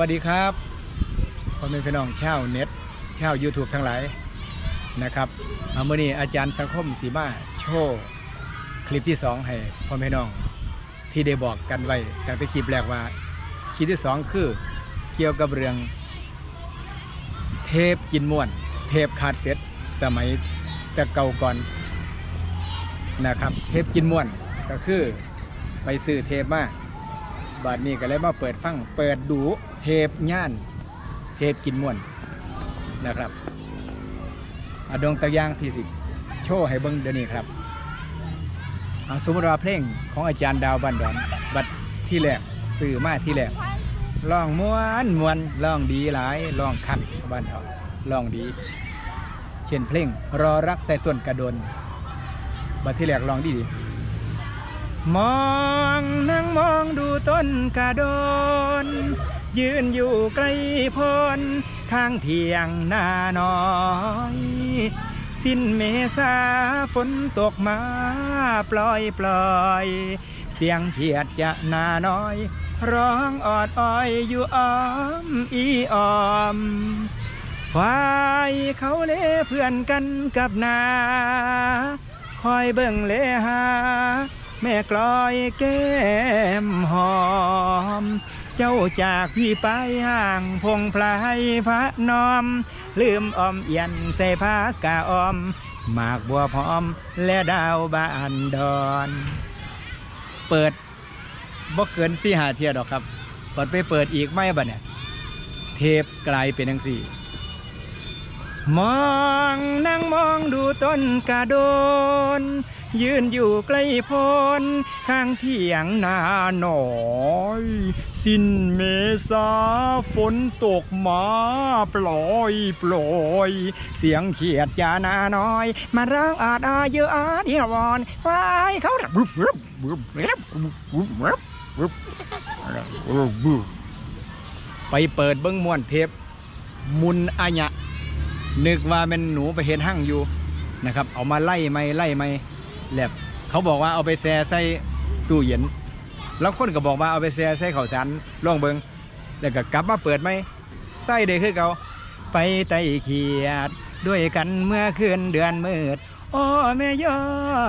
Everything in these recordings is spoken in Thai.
วัสดีครับพ่อแม่พี่น้องชาวเน็ตชาว YouTube ทั้งหลายนะครับเอามื่อนี้อาจารย์สังคมสีมาโชว์คลิปที่สองให้พ่อแม่พี่น้องที่ได้บอกกันไว้ตั้งแต่คลิปแรกว่า คลิปที่สองคือเกี่ยวกับเรื่อง เทปกินม่วน เทปขาดเซ็ตสมัยแต่เก่าก่อนนะครับ เทปกินม่วนก็คือไปซื้อเทปมา บาดนี้ก็เลยมาเปิดฟังเปิดดูเทปย่านเทปกินม่วนนะครับอดวงตะยางที่สิโชว์ให้เบิ่งเดี๋ยวนี้ครับอาสมมติว่าเพลงของอาจารย์ดาวบันดอนบัดที่แรกซื้อมาที่แรกลองม้วนมวนลองดีหลายลองคัดบ้านเขาลองดี เช่นเพลงรอรักแต่ต้นกระโดนบัดที่แรกลองดีดี มองนั่งมองดูต้นกระโดน ยืนอยู่ใกล้พนข้างเทียงนาน้อย สิ้นเมษาฝนตกมาปล่อยปล่อย เสียงเขียดจะนาน้อย ร้องออดอ้อยอยู่อ้อมอีอ้อมควายเขาเล่เพื่อนกันกับนา คอยเบิ่งเลหา แม่กลอยแก้มหอม เจ้าจากพี่ไปห่างพงพลายพระนอม ลืมอมเอียนใส่ผ้ากาออม หมากบัวพร้อมและดาวบานดอน เปิดบ่เกินสี่หาเทียดอกครับเปิดไปเปิดอีกไม่บัดเนี่ย เทปกลายเป็นทั้งสี่ มองนั่งมองดูต้นกระโดน ยืนอยู่ใกล้พนข้างเถียงนาหน่อย สิ้นเมษาฝนตกมาปล่อยปล่อย เสียงเขียดจานาน้อย มาร้องอาดอาเยอะอาดเยวอนวายเขาบุบบุบบุบบุบบุบบุบบุบไปเปิดเบิ้งมวนเทปมุนอัญะ นึกว่าเป็นหนูไปเห็นหั่งอยู่นะครับ เอามาไล่ไม่ไล่ไม่แลบเขาบอกว่าเอาไปแช่ใส่ตู้เย็น แล้วคนก็บอกว่าเอาไปแช่ใส่ข้าวสารล่องเบิงแล้วก็กลับมาเปิดไหมใส่ได้คือเก่าไปไต่เขียด ด้วยกันเมื่อคืนเดือนมืดโอ้แม่ยอ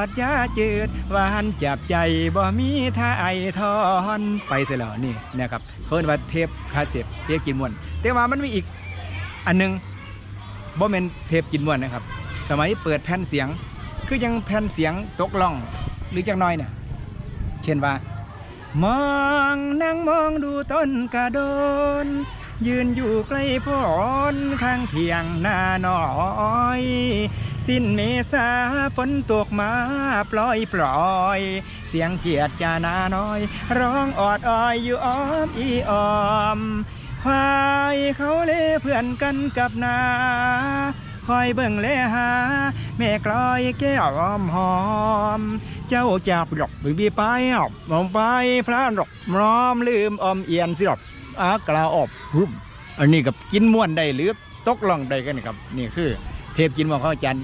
ดยาจืดหวานจับใจบ่มีท่าไอทอนไปเสียแล้วนี่นะครับเขาเรียกว่าเทปคาเซ็ตเทปกินมวนแต่ว่ามันมีอีกอันหนึง บ่แมนเทปกินม้วนนะครับ สมัยเปิดแผ่นเสียง คือยังแผ่นเสียงตกล่องหรือจังน้อยเนี่ยเช่นว่า มองนั่งมองดูต้นกระโดน ยืนอยู่ใกล้พนข้างเทียงหน้าน้อย สิ้นเมษาฝนตกมาปล่อยปล่อย เสียงเขียดจานาน้อย ร้องออดอ้อยอยู่อ้อมอีอ้อมควายเขาเล่เพื่อนกันกับนาคอยเบิ่งเลหา แม่กลอยแก้วอมหอม เจ้าจับดอกบีบีไปออกมองไปพระดอกร้อมลืมอมเอียนสิดอกอากลาอบพุ่มอันนี้กับกินม่วนได้หรือตกลองได้กันครับ นี่คือ เทพกินม่วนข้าวจัน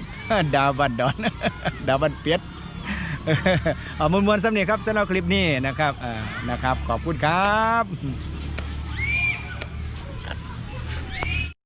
ดาวบันดอน ดาวบันเปียดเอามวนๆสำเนียครับสำหรับคลิปนี้นะครับอ่านะครับ ขอบคุณครับ